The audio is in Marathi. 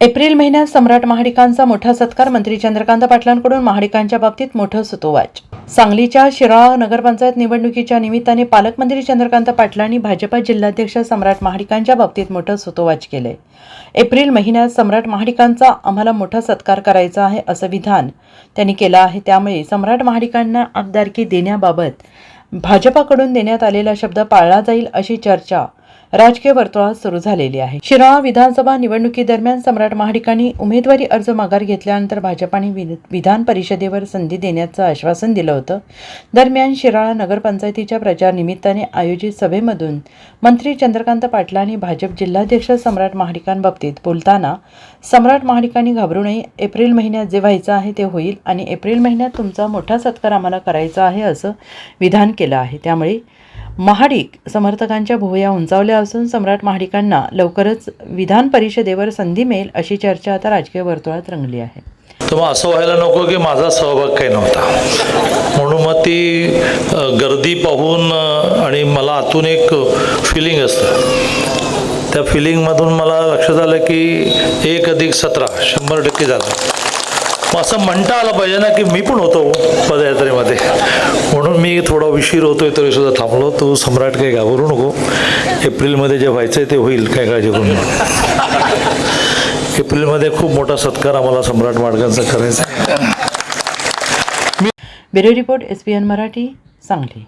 एप्रिल महिन्यात सम्राट महाडिकांचा मोठा सत्कार मंत्री चंद्रकांत पाटलांकडून महाडिकांच्या बाबतीत मोठं सुतोवाच. सांगलीच्या शिराळा नगरपंचायत निवडणुकीच्या निमित्ताने पालकमंत्री चंद्रकांत पाटलांनी भाजपा जिल्हाध्यक्ष सम्राट महाडिकांच्या बाबतीत मोठं सुतोवाच केलंय. एप्रिल महिन्यात सम्राट महाडिकांचा आम्हाला मोठा सत्कार करायचा आहे असं विधान त्यांनी केलं आहे. त्यामुळे सम्राट महाडिकांना आमदारकी देण्याबाबत भाजपाकडून देण्यात आलेला शब्द पाळला जाईल अशी चर्चा राजकीय वर्तुळात सुरू झालेली आहे. शिराळा विधानसभा निवडणुकीदरम्यान सम्राट महाडिकांनी उमेदवारी अर्ज माघार घेतल्यानंतर भाजपाने वि- विधान परिषदेवर संधी देण्याचं आश्वासन दिलं होतं. दरम्यान शिराळा नगरपंचायतीच्या प्रचार निमित्ताने आयोजित सभेमधून मंत्री चंद्रकांत पाटलांनी भाजप जिल्हाध्यक्ष सम्राट महाडिकांबाबतीत बोलताना सम्राट महाडिकांनी घाबरू नये एप्रिल महिन्यात जे व्हायचं आहे ते होईल आणि एप्रिल महिन्यात तुमचा मोठा सत्कार आम्हाला करायचा आहे असं विधान केलं आहे. त्यामुळे महाडिक समर्थकांच्या भुवया उंचावल्या असून सम्राट महाडिकांना लवकरच विधान परिषदेवर संधी मिळेल अशी चर्चा आता राजकीय वर्तुळात रंगली आहे. तेव्हा असं व्हायला नको की माझा सहभाग काही नव्हता. म्हणून मग ती गर्दी पाहून आणि मला आतून एक फिलिंग असतं. त्या फिलिंगमधून मला लक्षात आलं की एक अधिक सतरा शंभर टक्के झालं. मग असं म्हणता आलं पाहिजे ना की मी पण होतो पदयात्रेमध्ये मी थोडा उशीर होतोय तरी सुद्धा थांबलो. तू सम्राट काही घाबरू नको. एप्रिलमध्ये जे व्हायचं आहे ते होईल काय काळजी करू नको. एप्रिलमध्ये खूप मोठा सत्कार आम्हाला सम्राट माडकांचा करायचा आहे. Bureau report S P N Marathi Sangli.